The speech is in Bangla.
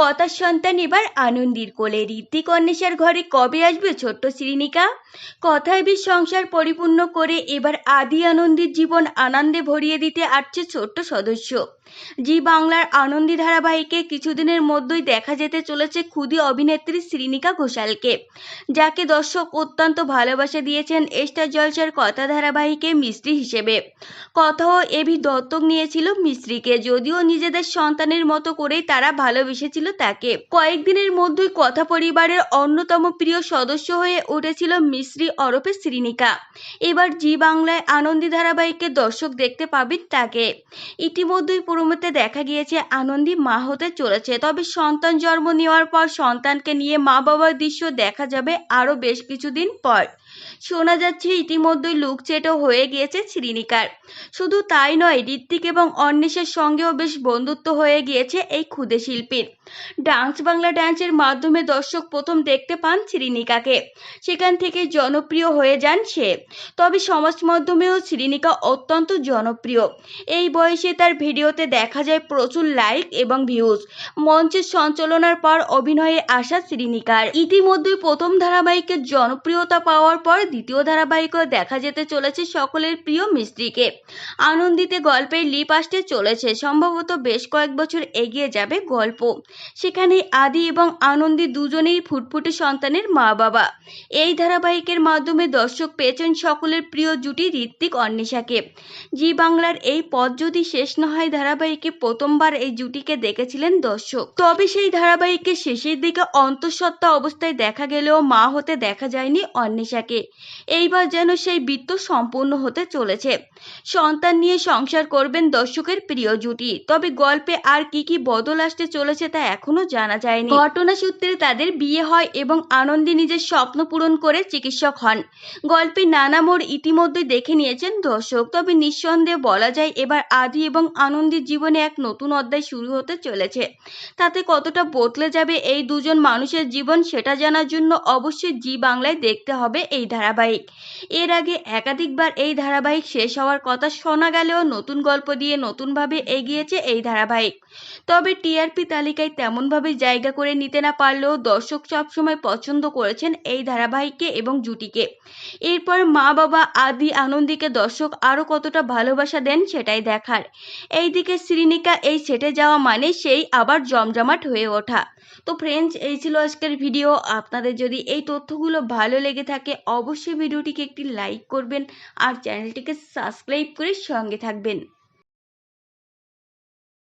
কথার সন্তান এবার আনন্দির কোলে। ঋত্বিক অন্বেষার ঘরে কবে আসবে ছোট্ট শ্রীনিকা? কথায় বেশ সংসার পরিপূর্ণ করে এবার আদি আনন্দের জীবন আনন্দে ভরিয়ে দিতে আসছে ছোট্ট সদস্য। জি বাংলার আনন্দী ধারাবাহিকে কিছুদিনের মধ্যেই দেখা যেতে চলেছে ক্ষুদি অভিনেত্রী শ্রীনিকা ঘোষালকে, যাকে দর্শক অত্যন্ত ভালোবাসা দিয়েছেন স্টার জলসার কথা ধারাবাহিকে মিস্ত্রি হিসেবে। কথাও এবি দত্তক নিয়েছিল মিস্ত্রিকে, যদিও নিজেদের সন্তানের মতো করেই তারা ভালোবেসেছিল তাকে। কয়েকদিনের মধ্যেই কথা পরিবারের অন্যতম প্রিয় সদস্য হয়ে উঠেছিল মিস্ত্রি ওরফে শ্রীনিকা। এবার জি বাংলায় আনন্দী ধারাবাহিকে দর্শক দেখতে পাবেন তাকে। ইতিমধ্যেই প্রোমোতে দেখা গিয়েছে, আনন্দী মা হতে চলেছে। তবে সন্তান জন্ম নেওয়ার পর সন্তানকে নিয়ে মা বাবার দৃশ্য দেখা যাবে আরও বেশ কিছুদিন পর। শোনা যাচ্ছে, ইতিমধ্যেই লুকচেটও হয়ে গিয়েছে শ্রীনিকার। শুধু তাই নয়, ঋত্বিক এবং অন্বেষের সঙ্গেও বেশ বন্ধুত্ব হয়ে গিয়েছে এই ক্ষুদে শিল্পীর। ডান্স বাংলা ডান্সের মাধ্যমে দর্শক প্রথম দেখতে পান শ্রীনিকাকে। সেখান থেকে জনপ্রিয় হয়ে যান সে। তবে সমাজ মাধ্যমেও শ্রীনিকা অত্যন্ত জনপ্রিয়। এই বয়সে তার ভিডিওতে দেখা যায় প্রচুর লাইক এবং ভিউজ মঞ্চের সঞ্চালনার পর অভিনয়ে আসা শ্রীনিকার। ইতিমধ্যেই প্রথম ধারাবাহিকের জনপ্রিয়তা পাওয়ার পর দ্বিতীয় ধারাবাহিকও দেখা যেতে চলেছে সকলের প্রিয় মিস্ত্রিকে। আনন্দিতে গল্পের লিপ আসতে চলেছে। সম্ভবত বেশ কয়েক বছর এগিয়ে যাবে গল্প। সেখানে আদি এবং আনন্দী দুজনেই ফুটফুটে সন্তানের মা বাবা এই ধারাবাহিকের মাধ্যমে দর্শক পেয়েছেন সকলের প্রিয় জুটি ঋত্বিক অন্বেষাকে। জি বাংলার এই পথ যদি শেষ না হয়, ধারাবাহিকে প্রথমবার এই জুটিকে দেখেছিলেন দর্শক। তবে সেই ধারাবাহিকের শেষের দিকে অন্তঃসত্ত্বা অবস্থায় দেখা গেলেও মা হতে দেখা যায়নি অন্বেষাকে। এইবার যেন সেই বৃত্ত সম্পূর্ণ হতে চলেছে। সন্তান নিয়ে সংসার করবেন দর্শকের প্রিয় জুটি। তবে গল্পে আর কি কি বদল আসতে চলেছে তা এখনও জানা যায়নি। ঘটনা সূত্রে তাদের বিয়ে হয় এবং আনন্দী নিজের স্বপ্ন পূরণ করে চিকিৎসক হন। গল্পে নানা মোড় ইতিমধ্যে দেখে নিয়েছেন দর্শক। তবে নিঃসন্দেহে বলা যায় এবার আদি এবং আনন্দীর জীবনে এক নতুন অধ্যায় শুরু হতে চলেছে। তাতে কতটা বদলে যাবে এই দুজন মানুষের জীবন সেটা জানার জন্য অবশ্যই জি বাংলায় দেখতে হবে এই ধারাবাহিক। এর আগে একাধিকবার এই ধারাবাহিক শেষ হওয়ার কথা শোনা গেলেও নতুন গল্প দিয়ে নতুনভাবে এগিয়েছে এই ধারাবাহিক। তবে টিআরপি তালিকায় তেমনভাবে জায়গা করে নিতে না পারলেও দর্শক সবসময় পছন্দ করেছেন এই ধারাবাহিককে এবং জুটিকে। এরপর মা বাবা আদি আনন্দীকে দর্শক আরও কতটা ভালোবাসা দেন সেটাই দেখার। এইদিকে শ্রীনিকা এই সেটে যাওয়া মানে সেই আবার জমজমাট হয়ে ওঠা। তো ফ্রেন্ডস এই ছিল আজকের ভিডিও আপনাদের যদি এই তথ্যগুলো ভালো লেগে থাকে, অবশ্যই ভিডিওটিকে একটি লাইক করবেন আর চ্যানেলটিকে সাবস্ক্রাইব করে সঙ্গে থাকবেন।